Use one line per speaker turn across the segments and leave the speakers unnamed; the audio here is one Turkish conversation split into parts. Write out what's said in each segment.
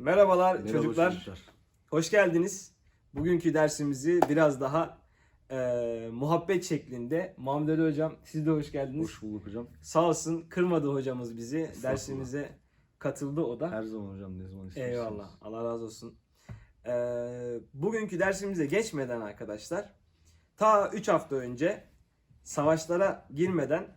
Merhabalar
Merhaba
çocuklar. Hoş geldiniz. Bugünkü dersimizi biraz daha e, muhabbet şeklinde. Muhammed Ali Hocam siz de hoş geldiniz.
Hoş bulduk hocam.
Sağ olsun kırmadı hocamız bizi. Dersimize katıldı o da.
Her zaman hocam ne zaman isterseniz.
Eyvallah. Allah razı olsun. E, bugünkü dersimize geçmeden arkadaşlar ta 3 hafta önce savaşlara girmeden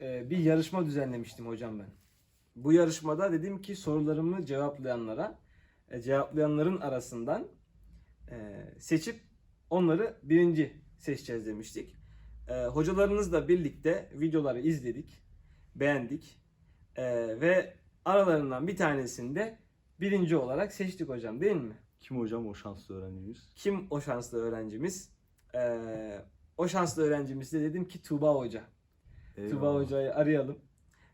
e, bir yarışma düzenlemiştim hocam ben. Bu yarışmada dedim ki sorularımı cevaplayanlara, e, cevaplayanların arasından e, seçip onları birinci seçeceğiz demiştik. E, hocalarınızla birlikte videoları izledik, beğendik E, ve aralarından bir tanesini de birinci olarak seçtik hocam değil mi?
Kim hocam o şanslı öğrencimiz?
Kim o şanslı öğrencimiz? E, o şanslı öğrencimiz de dedim ki Tuğba Hoca. Tuğba
Eyvallah.
Hoca'yı arayalım.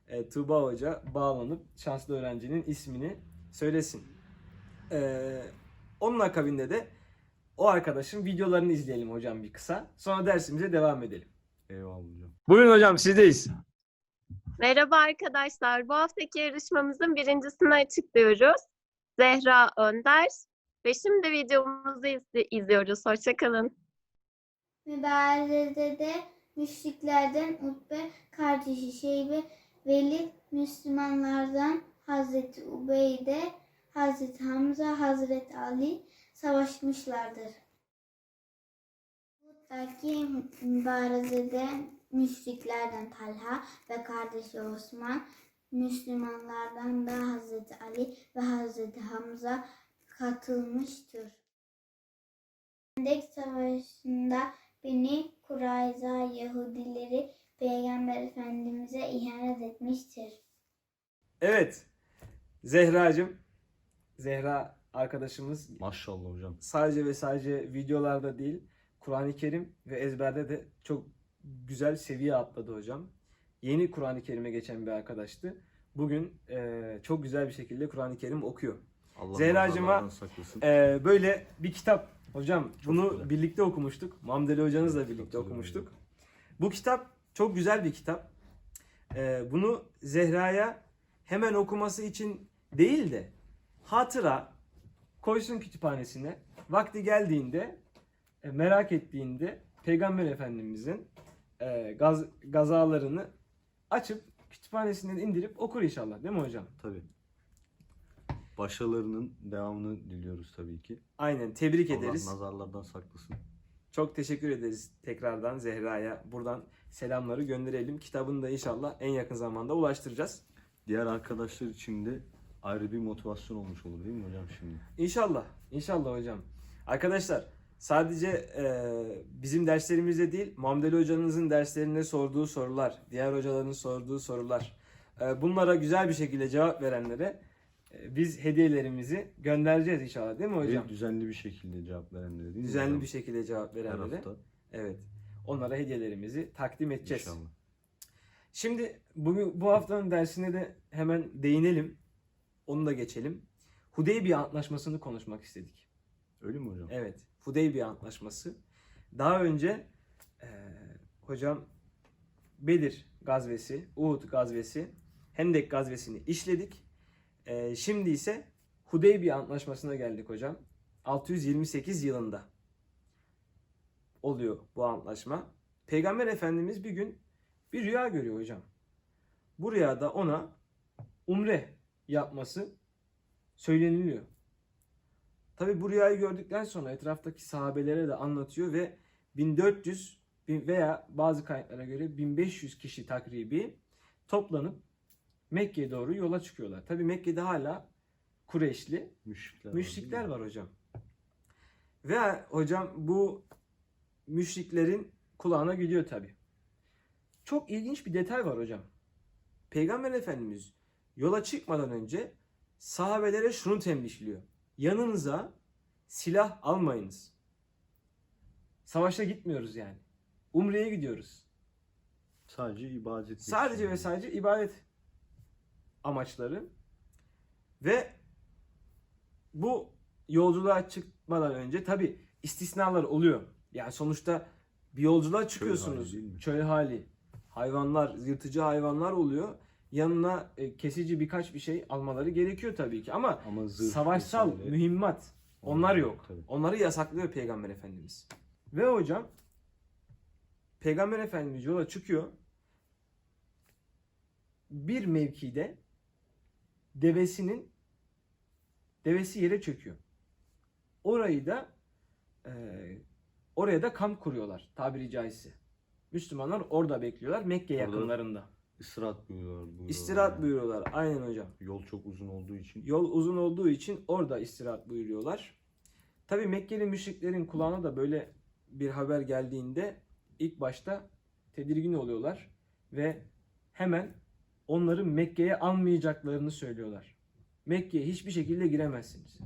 E, Tuğba Hoca bağlanıp şanslı öğrencinin ismini söylesin. E, onun akabinde de o arkadaşın videolarını izleyelim hocam bir kısa. Sonra dersimize devam edelim.
Eyvallah hocam.
Buyurun hocam sizdeyiz.
Merhaba arkadaşlar. Bu haftaki yarışmamızın birincisini açıklıyoruz. Zehra Önder. Ve şimdi videomuzu izli- izliyoruz. Hoşçakalın.
Mübarezede de müşriklerden Utbe kardeşi Şeybe Velid Müslümanlardan Hazreti Ubeyde, Hazreti Hamza, Hazreti Ali savaşmışlardır. Buradaki mübarezede müşriklerden Talha ve kardeşi Osman, Müslümanlardan da Hazreti Ali ve Hazreti Hamza katılmıştır. Hendek Savaşı'nda Beni Kurayza Yahudileri Peygamber Efendimiz'e ihanet etmiştir.
Evet. Zehracığım. Zehra arkadaşımız
Maşallah hocam.
sadece ve sadece videolarda değil Kur'an-ı Kerim ve ezberde de çok güzel seviye atladı hocam. Yeni Kur'an-ı Kerim'e geçen bir arkadaştı. Bugün eee, çok güzel bir şekilde Kur'an-ı Kerim okuyor.
Allah
Zehracığıma. Eee, böyle bir kitap hocam
Çok
bunu
güzel.
birlikte okumuştuk. Mamdeli hocanızla
Çok
birlikte
güzel
okumuştuk. Bu kitap çok güzel bir kitap. Eee, bunu Zehra'ya hemen okuması için değil de hatıra koysun kütüphanesine. Vakti geldiğinde e, merak ettiğinde Peygamber Efendimizin e, gaz, gazalarını açıp kütüphanesinden indirip okur inşallah değil mi hocam?
Tabii. Başarılarının devamını diliyoruz tabii ki.
Aynen tebrik
Allah
ederiz.
nazarlardan saklasın.
Çok teşekkür ederiz tekrardan Zehra'ya. Buradan selamları gönderelim. Kitabını da inşallah en yakın zamanda ulaştıracağız.
Diğer arkadaşlar için de ayrı bir motivasyon olmuş olur değil mi hocam şimdi?
İnşallah. İnşallah hocam. Arkadaşlar sadece e, bizim derslerimizde değil Muhammed Ali hocanızın derslerinde sorduğu sorular, diğer hocaların sorduğu sorular. e, bunlara güzel bir şekilde cevap verenlere biz hediyelerimizi göndereceğiz inşallah değil mi hocam?
Ve düzenli bir şekilde cevap verenlere değil mi
Düzenli
hocam?
bir şekilde cevap
Her
verenlere.
hafta
Evet. Onlara hediyelerimizi takdim edeceğiz.
inşallah.
Şimdi bugün bu haftanın dersine de hemen değinelim. Onu da geçelim. Hudeybiye Antlaşması'nı konuşmak istedik.
Öyle mi hocam?
Evet, Hudeybiye Antlaşması. Daha önce eee, hocam Bedir gazvesi, Uhud gazvesi, Hendek gazvesini işledik. Eee, şimdi ise Hudeybiye Antlaşması'na geldik hocam. 628 yılında oluyor bu antlaşma. Peygamber Efendimiz bir gün bir rüya görüyor hocam. Bu rüyada ona umre yapması söyleniliyor. Tabi bu rüyayı gördükten sonra etraftaki sahabelere de anlatıyor ve 1400 bin- veya bazı kaynaklara göre 1500 kişi takribi toplanıp Mekke'ye doğru yola çıkıyorlar. Tabi Mekke'de hala Kureyşli
Müşrikler, var,
müşrikler
mi?
var hocam. Ve hocam bu müşriklerin kulağına gidiyor tabi. Çok ilginç bir detay var hocam. Peygamber Efendimiz yola çıkmadan önce sahabelere şunu tembihliyor. Yanınıza silah almayınız. Savaşa gitmiyoruz yani. Umre'ye gidiyoruz.
Sadece ibadet.
Sadece ve sadece ibadet amaçları ve bu yolculuğa çıkmadan önce tabi istisnalar oluyor. Yani sonuçta bir yolculuğa çıkıyorsunuz. Çöl hali. Hayvanlar, yırtıcı hayvanlar oluyor. yanına e, kesici birkaç bir şey almaları gerekiyor tabii ki ama
Ama zırh
savaşsal
vesaire-
mühimmat onlar yok.
Tabii.
Onları yasaklıyor Peygamber Efendimiz. Ve hocam Peygamber Efendimiz yola çıkıyor. Bir mevkide devesinin devesi yere çöküyor. Orayı da e, oraya da kamp kuruyorlar tabiri caizse. Müslümanlar orada bekliyorlar Mekke
Orada-
yakınlarında.
İstirahat buyuruyorlar. buyuruyorlar
İstirahat buyuruyorlar. Aynen hocam.
Yol çok uzun olduğu için.
Yol uzun olduğu için orada istirahat buyuruyorlar. Tabi Mekkeli müşriklerin kulağına da böyle bir haber geldiğinde ilk başta tedirgin oluyorlar ve hemen onları Mekke'ye almayacaklarını söylüyorlar. Mekke'ye hiçbir şekilde giremezsiniz.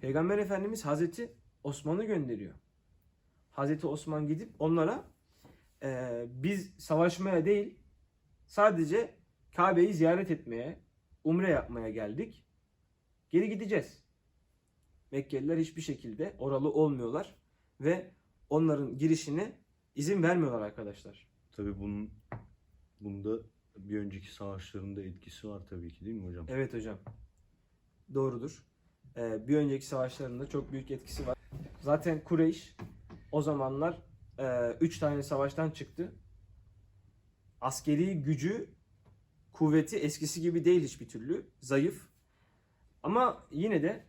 Peygamber Efendimiz Hazreti Osman'ı gönderiyor. Hazreti Osman gidip onlara eee, biz savaşmaya değil sadece Kabe'yi ziyaret etmeye, umre yapmaya geldik. Geri gideceğiz. Mekkeliler hiçbir şekilde oralı olmuyorlar ve onların girişine izin vermiyorlar arkadaşlar.
Tabii bunun bunda bir önceki savaşlarında etkisi var tabii ki değil mi hocam?
Evet hocam. Doğrudur. Ee, bir önceki savaşlarında çok büyük etkisi var. Zaten Kureyş o zamanlar 3 tane savaştan çıktı. Askeri gücü, kuvveti eskisi gibi değil hiçbir türlü. Zayıf. Ama yine de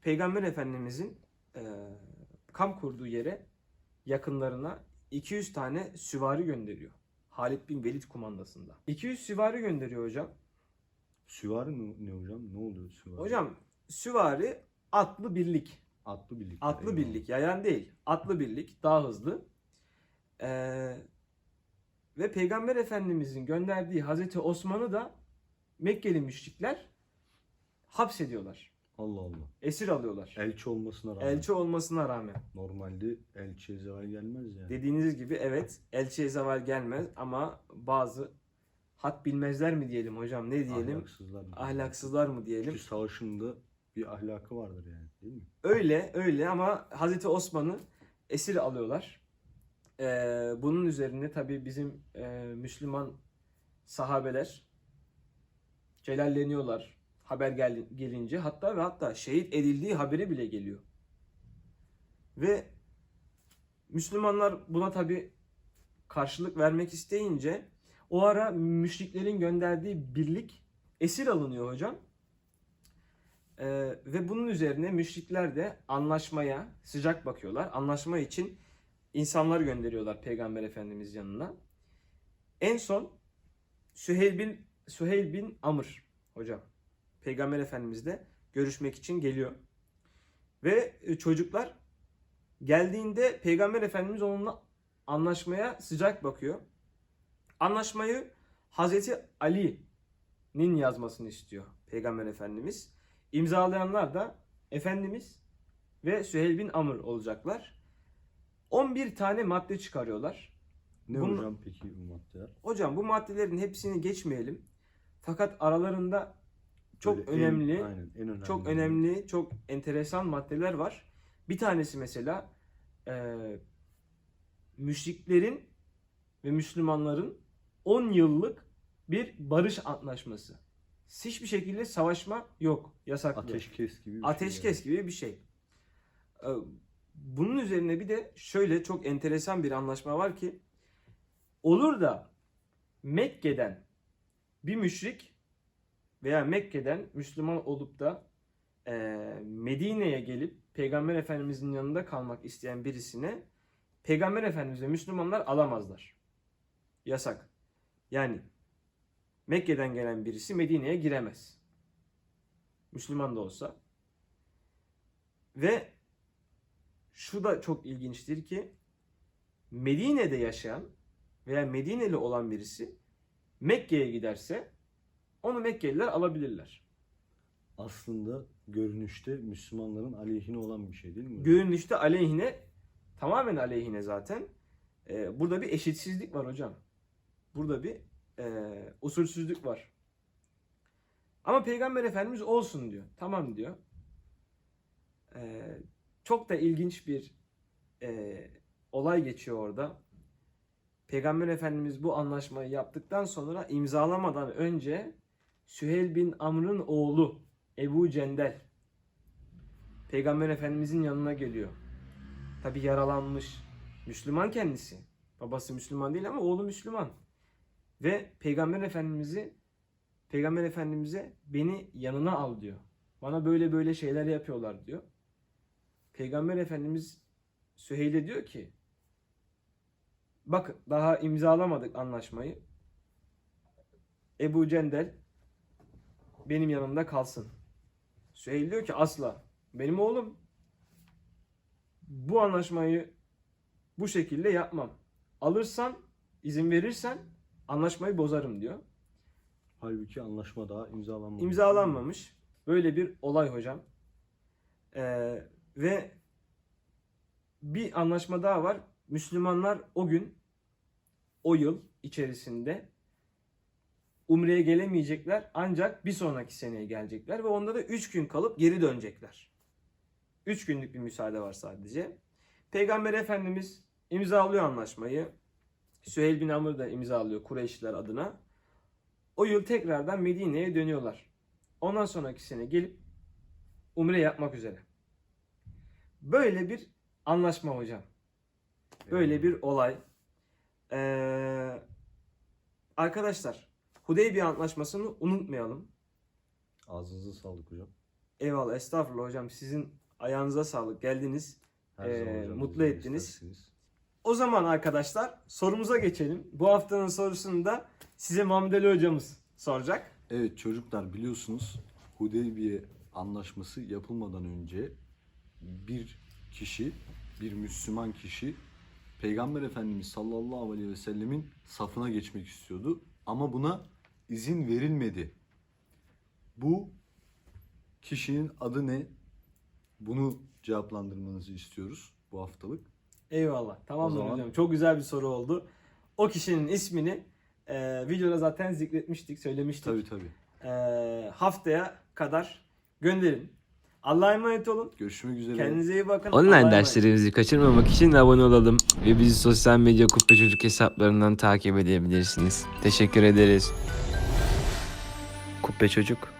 Peygamber Efendimizin e, kamp kurduğu yere yakınlarına 200 tane süvari gönderiyor. Halid bin Velid kumandasında. 200 süvari gönderiyor hocam.
Süvari ne, ne hocam? Ne oluyor süvari?
Hocam süvari atlı birlik.
atlı birlik.
Atlı
Eyvallah.
birlik. Yayan değil. Atlı birlik. Daha hızlı. Ee, ve Peygamber Efendimizin gönderdiği Hazreti Osman'ı da Mekkeli müşrikler hapsediyorlar.
Allah Allah.
Esir alıyorlar.
Elçi olmasına rağmen.
Elçi olmasına rağmen.
Normalde elçiye zeval gelmez yani.
Dediğiniz gibi evet elçiye zeval gelmez ama bazı hat bilmezler mi diyelim hocam ne diyelim?
Ahlaksızlar.
Ahlaksızlar mı diyelim?
Çünkü savaşında bir ahlakı vardır yani değil mi?
Öyle öyle ama Hazreti Osman'ı esir alıyorlar. Ee, bunun üzerine tabi bizim e, Müslüman sahabeler celalleniyorlar haber gel- gelince hatta ve hatta şehit edildiği haberi bile geliyor. Ve Müslümanlar buna tabi karşılık vermek isteyince o ara müşriklerin gönderdiği birlik esir alınıyor hocam. Ee, ve bunun üzerine müşrikler de anlaşmaya sıcak bakıyorlar. Anlaşma için insanlar gönderiyorlar Peygamber Efendimiz yanına. En son Süheyl bin, Süheyl bin Amr hocam Peygamber Efendimizle görüşmek için geliyor. Ve e, çocuklar geldiğinde Peygamber Efendimiz onunla anlaşmaya sıcak bakıyor. Anlaşmayı Hazreti Ali'nin yazmasını istiyor Peygamber Efendimiz. İmzalayanlar da Efendimiz ve Süheyl bin Amr olacaklar. 11 tane madde çıkarıyorlar.
Ne
Bunun-
hocam peki bu maddeler?
Hocam bu maddelerin hepsini geçmeyelim. Fakat aralarında çok
Böyle en-
önemli,
aynen, en önemli.
çok önemli, çok enteresan maddeler var. Bir tanesi mesela e, müşriklerin ve Müslümanların 10 yıllık bir barış antlaşması. Hiçbir şekilde savaşma yok, yasaklı.
Ateşkes gibi bir
Ateşkes
şey.
gibi bir şey. Ee, Bunun üzerine bir de şöyle çok enteresan bir anlaşma var ki olur da Mekke'den bir müşrik veya Mekke'den Müslüman olup da e, Medine'ye gelip Peygamber Efendimizin yanında kalmak isteyen birisine Peygamber Efendimiz ve Müslümanlar alamazlar. Yasak. Yani Mekke'den gelen birisi Medine'ye giremez. Müslüman da olsa. Ve şu da çok ilginçtir ki Medine'de yaşayan veya Medineli olan birisi Mekke'ye giderse onu Mekkeliler alabilirler.
Aslında görünüşte Müslümanların aleyhine olan bir şey değil mi?
Görünüşte aleyhine tamamen aleyhine zaten. Ee, burada bir eşitsizlik var hocam. Burada bir e, usulsüzlük var. Ama Peygamber Efendimiz olsun diyor. Tamam diyor. Ee, çok da ilginç bir e, olay geçiyor orada. Peygamber Efendimiz bu anlaşmayı yaptıktan sonra imzalamadan önce Süheyl bin Amr'ın oğlu Ebu Cendel Peygamber Efendimizin yanına geliyor. Tabi yaralanmış. Müslüman kendisi. Babası Müslüman değil ama oğlu Müslüman. Ve Peygamber Efendimiz'i Peygamber Efendimiz'e beni yanına al diyor. Bana böyle böyle şeyler yapıyorlar diyor. Peygamber Efendimiz Süheyl'e diyor ki bak daha imzalamadık anlaşmayı. Ebu Cendel benim yanımda kalsın. Süheyl diyor ki asla. Benim oğlum bu anlaşmayı bu şekilde yapmam. Alırsan, izin verirsen anlaşmayı bozarım diyor.
Halbuki anlaşma daha imzalanmamış.
İmzalanmamış. Böyle bir olay hocam. Ee, ve bir anlaşma daha var. Müslümanlar o gün, o yıl içerisinde Umre'ye gelemeyecekler ancak bir sonraki seneye gelecekler ve onda da 3 gün kalıp geri dönecekler. 3 günlük bir müsaade var sadece. Peygamber Efendimiz imzalıyor anlaşmayı. Süheyl bin Amr da imzalıyor Kureyşliler adına. O yıl tekrardan Medine'ye dönüyorlar. Ondan sonraki sene gelip umre yapmak üzere. Böyle bir anlaşma hocam. Böyle bir olay. Ee, arkadaşlar Hudeybiye Antlaşması'nı unutmayalım.
Ağzınıza sağlık hocam.
Eyvallah estağfurullah hocam sizin ayağınıza sağlık geldiniz.
Her
Ee,
zaman hocam
mutlu ettiniz.
isterseniz.
O zaman arkadaşlar sorumuza geçelim. Bu haftanın sorusunu da size Mamdeli hocamız soracak.
Evet çocuklar biliyorsunuz Hudeybiye anlaşması yapılmadan önce bir kişi, bir Müslüman kişi Peygamber Efendimiz sallallahu aleyhi ve sellemin safına geçmek istiyordu. Ama buna izin verilmedi. Bu kişinin adı ne? Bunu cevaplandırmanızı istiyoruz bu haftalık.
Eyvallah. Tamamdır
zaman-
hocam. Çok güzel bir soru oldu. O kişinin ismini e, videoda zaten zikretmiştik, söylemiştik.
Tabii tabii.
E, haftaya kadar gönderin. Allah'a emanet olun.
Görüşmek üzere.
Kendinize iyi bakın. Allah'a
Online
emanet.
derslerimizi kaçırmamak için abone olalım ve bizi sosyal medya Kubbe Çocuk hesaplarından takip edebilirsiniz. Teşekkür ederiz. Kubbe Çocuk